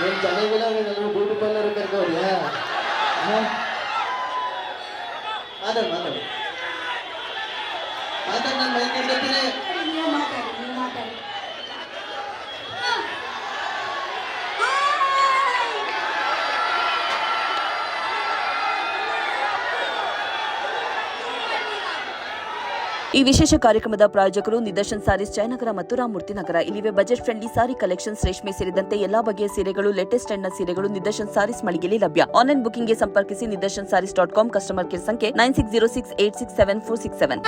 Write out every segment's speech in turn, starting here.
ಏನ್ ಚೆನ್ನಾಗಿಲ್ಲ ನೀನು ಬ್ಯೂಟಿ ಪಾರ್ಲರ್ ಕರ್ಕೋದ್ಯಾ ಮಾತಾಡು ಮಾತಾಡು ಮಾತಾಡು ನಾನು ಮೈಕ್ ಹಿಡ್ಕೊತೀನಿ ನೀವು ಮಾತಾಡಿ ನೀವು ಮಾತಾಡಿ ಈ ವಿಶೇಷ ಕಾರ್ಯಕ್ರಮದ ಪ್ರಾಯೋಜಕರು ನಿದರ್ಶನ್ ಸಾರೀಸ್ ಜಯನಗರ ಮತ್ತು ರಾಮಮೂರ್ತಿ ನಗರ. ಇಲ್ಲಿವೆ ಬಜೆಟ್ ಫ್ರೆಂಡ್ಲಿ ಸಾರಿ ಕಲೆಕ್ಷನ್ಸ್ ರೇಷ್ಮೆ ಸೇರಿದಂತೆ ಎಲ್ಲಾ ಬಗೆಯ ಸೀರೆಗಳು ಲೇಟೆಸ್ಟ್ ಟ್ರೆಂಡ್ನ ಸೀರೆಗಳು ನಿದರ್ಶನ್ ಸಾರೀಸ್ ಮಳಿಗೆಯಲ್ಲಿ ಲಭ್ಯ. ಆನ್ಲೈನ್ ಬುಕಿಂಗ್ಗೆ ಸಂಪರ್ಕಿಸಿ Nidarshan sarees dot com customer care ಸಂಖ್ಯೆ nine six zero six eight six seven four six seven.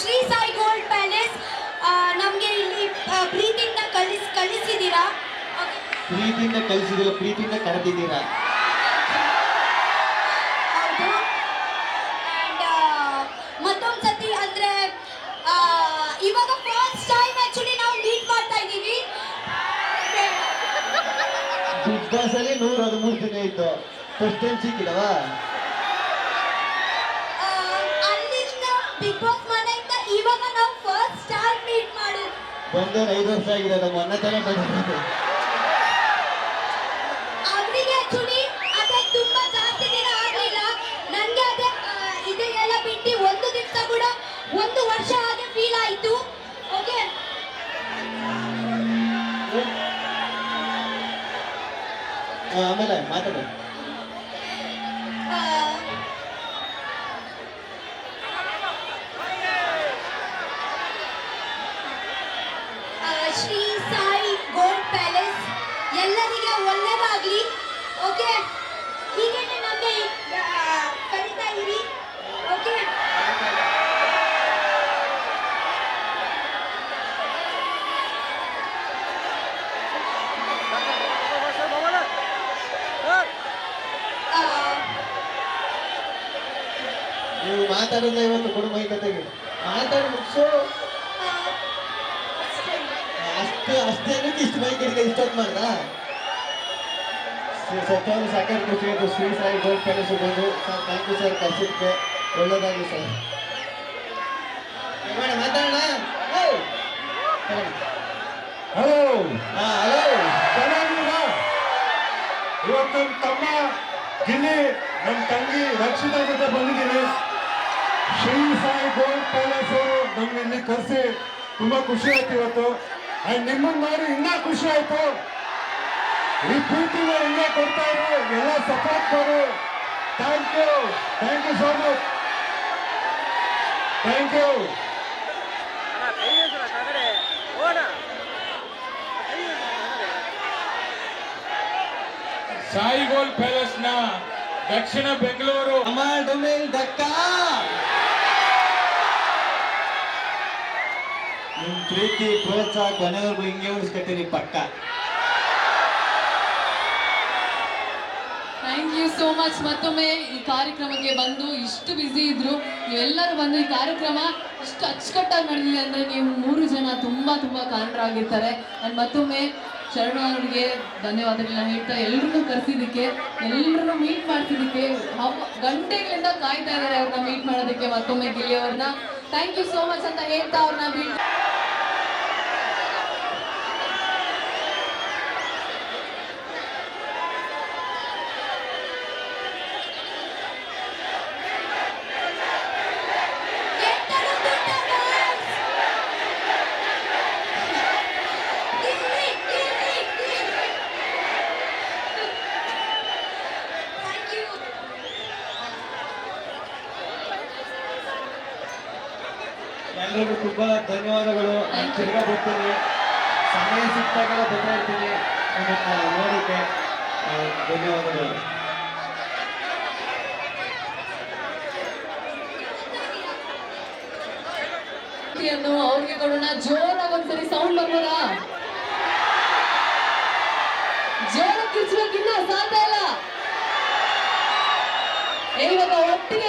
Shri Sai gold palace ನಮಗೆ ಇಲ್ಲಿ ಆ, ಪ್ರೀತಿಯಿಂದ. ಪ್ರೀತಿಯಿಂದ ಕಲಿಸಿದಿಲ್ಲ ಪ್ರೀತಿಯಿಂದ ಕರೆದಿದ್ದೀರಾ? ಹೌದು. ಅಂಡ್ ಮತ್ತೊಂದು ಸತಿ ಅಂದ್ರೆ ಇವಾಗ ಫಸ್ಟ್ ಟೈಮ್ ಆಕ್ಚುಲಿ ನಾವು ಮೀಟ್ ಮಾಡ್ತಾ ಇದ್ದೀವಿ. ಬಿಗ್ ಬಾಸ್ ಅಲ್ಲಿ ನೂರ ಹದಿಮೂರು ದಿನ ಇತ್ತು ಫಸ್ಟ್ ಟೈಮ್ ಸಿಕ್ಕಿಲ್ಲವಾ ಅಲ್ಲಿಂದ ಬಿಗ್ ಬಾಸ್ ಮನೆಯಿಂದ ಇವಾಗ ನಾವು ಫಸ್ಟ್ ಟೈಮ್ ಮೀಟ್ ಮಾಡೋದು ಬಂದವ್ರು ಐದು ವರ್ಷ ಆಗಿದೆ ನಮ್ಮ ಅಣ್ಣ ತಾನೇ ಬಂದಿರೋದು ಆಮೇಲೆ ಮಾತಾಡು ನೀವು ಮಾತಾಡಿದ್ರೆ ಇವತ್ತು ಮೈ ಕತೆಗೆ ಮಾತಾಡಿ ಮುಗಿಸು. ಅಷ್ಟು ಅಷ್ಟೇ ಅನ್ನಕ್ಕೆ ಇಷ್ಟು ಮೈ ಕಡೆಗೆ ಇಷ್ಟೊತ್ತು ಮಾಡ್ದ? ಸತ್ಯವಾದ ಸಾಕಾರ ಖುಷಿ ಆಯಿತು ಶ್ರೀ ಸಾಯಿ ಗೋಲ್ಡ್ ಪ್ಯಾಲೇಸ್ ಬಂದು ಸರ್ ಥ್ಯಾಂಕ್ ಯು ಸರ್ ಕರ್ಸಿದ್ಕೆ ಒಳ್ಳೆಯದಾಗಿ ಸರ್ ಮಾತಾಡೋಣ! ಹಲೋ. ಹಲೋ. ಇವತ್ತು ತಮ್ಮ ಗಿಲ್ಲಿ ನಮ್ಮ ತಂಗಿ ರಕ್ಷಿತಾ ಜೊತೆ ಬಂದಿದ್ದೀನಿ. ಶ್ರೀ ಸಾಯಿ ಗೋಲ್ಡ್ ಪ್ಯಾಲೇಸ್ ಅವರು ನಮ್ಗೆ ಇಲ್ಲಿ ಕರೆಸಿ. ತುಂಬಾ ಖುಷಿ ಆಯ್ತು ಇವತ್ತು. ಅಂಡ್ ನಿಮ್ಮನ್ನ ನೋಡಿ ಇನ್ನೂ ಖುಷಿ ಆಯ್ತು. ಈ ಪ್ರೀತಿನ ಹಿಂಗೆ ಕೊಡ್ತಾ ಇದ್ರು. ಎಲ್ಲ ಸಪೋರ್ಟ್ ಮಾಡು thank you thank you so much thank you ಸಾಯಿಗೋಲ್ ಪ್ಯಾಲೇಸ್ನ ದಕ್ಷಿಣ ಬೆಂಗಳೂರು. ಅಮ್ಮ ಡೊಮೇಲ್ ದಕ್ಕ ನಿಮ್ ಪ್ರೀತಿ, ಪ್ರೋತ್ಸಾಹ ಕೊನೆವರೆಗೂ ಹಿಂಗೆ ಉಳಿಸ್ಕೊತೀನಿ ಪಕ್ಕ. ಥ್ಯಾಂಕ್ ಯು ಸೋ ಮಚ್ ಮತ್ತೊಮ್ಮೆ ಈ ಕಾರ್ಯಕ್ರಮಕ್ಕೆ ಬಂದು ಇಷ್ಟು ಬ್ಯುಸಿ ಇದ್ರು. ನೀವೆಲ್ಲರೂ ಬಂದು ಈ ಕಾರ್ಯಕ್ರಮ ಇಷ್ಟು ಅಚ್ಚುಕಟ್ಟಾಗಿ ನಡೆದಿದೆ ಅಂದ್ರೆ ನೀವು ಮೂರು ಜನ ತುಂಬಾ ತುಂಬಾ ಕಾರಣರಾಗಿರ್ತಾರೆ ಅಂಡ್ ಮತ್ತೊಮ್ಮೆ ಶರಣ ಅವರಿಗೆ ಧನ್ಯವಾದಗಳನ್ನ ಹೇಳ್ತಾ ಎಲ್ರನ್ನೂ ಕರೆಸಿದ್ದಕ್ಕೆ, ಎಲ್ರನ್ನೂ ಮೀಟ್ ಮಾಡ್ತಿದ್ದಕ್ಕೆ ಗಂಟೆಗಳಿಂದ ಕಾಯ್ತಾ ಇದ್ದಾರೆ ಅವ್ರನ್ನ ಮೀಟ್ ಮಾಡೋದಕ್ಕೆ ಮತ್ತೊಮ್ಮೆ ಗೆಳೆಯವ್ರನ್ನ. ಥ್ಯಾಂಕ್ ಯು ಸೋ ಮಚ್ ಅಂತ ಹೇಳ್ತಾ ಅವ್ರನ್ನ ಎಲ್ರಿಗೂ ತುಂಬಾ ಧನ್ಯವಾದಗಳು. ನಾನು ತಿರ್ಗಾ ಬರ್ತೀನಿ. ಸಮಯ ಸಿಕ್ಕಾಗೆಲ್ಲ ಬರ್ತಾ ಇರ್ತೀನಿ. ನಿಮ್ಮನ್ನ ನೋಡಿದ್ದೆ ಧನ್ಯವಾದಗಳು. ಅವ್ರಿಗೆ ಕೊಡೋಣ. ಜೋರಾಗಿ ಒಂದ್ಸರಿ ಸೌಂಡ್ ಬರ್ಬೋದ? ಜೋರ ಕಿಚ್ಚಬೇಕಿನ್ನ ಸಾಧ್ಯ ಇಲ್ಲ. ಇವಾಗ ಒಟ್ಟಿಗೆ